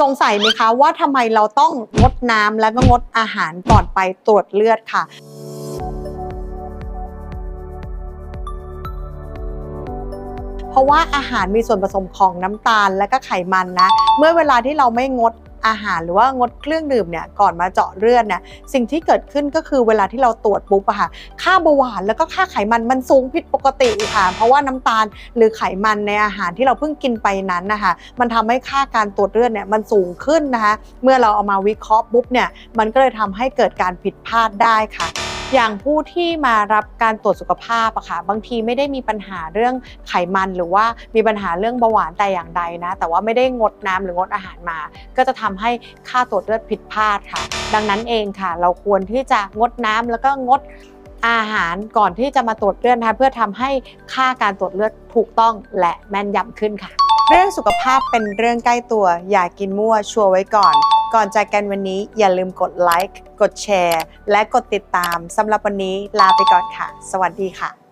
สงสัยไหมคะว่าทำไมเราต้องงดน้ำและก็งดอาหารก่อนไปตรวจเลือดค่ะเพราะว่าอาหารมีส่วนผสมของน้ำตาลและก็ไขมันนะ เมื่อเวลาที่เราไม่งด อาหารหรือว่างดเครื่องดื่มเนี่ยก่อนมาเจาะเลือดเนี่ยสิ่งที่เกิดขึ้นก็คือเวลาที่เราตรวจปุ๊บอะค่ะค่าเบาหวานแล้วก็ค่าไขมันมันสูงผิดปกติค่ะ เพราะว่าน้ำตาลหรือไขมันในอาหารที่เราเพิ่งกินไปนั้นนะคะมันทำให้ค่าการตรวจเลือดเนี่ยมันสูงขึ้นนะคะเมื่อเราเอามาวิเคราะห์ปุ๊บเนี่ยมันก็เลยทำให้เกิดการผิดพลาดได้ค่ะ อย่างผู้ที่มารับการตรวจสุขภาพอะค่ะบางทีไม่ได้มีปัญหาเรื่องไขมันหรือว่ามีปัญหาเรื่องเบาหวานแต่อย่างใดนะ แต่ว่าไม่ได้งดน้ำหรืองดอาหารมา ก็จะทำให้ค่าตรวจเลือดผิดพลาดค่ะ ดังนั้นเองค่ะ เราควรที่จะงดน้ำแล้วก็งดอาหารก่อนที่จะมาตรวจเลือดนะคะเพื่อทำให้ค่าการตรวจเลือดถูกต้องและแม่นยำขึ้นค่ะ เรื่องสุขภาพเป็นเรื่องใกล้ตัว อย่ากินมั่วชัวร์ไว้ก่อน ก่อนจากกันวันนี้อย่าลืมกดไลค์ กดแชร์ และกดติดตามสำหรับวันนี้ลาไปก่อนค่ะ สวัสดีค่ะ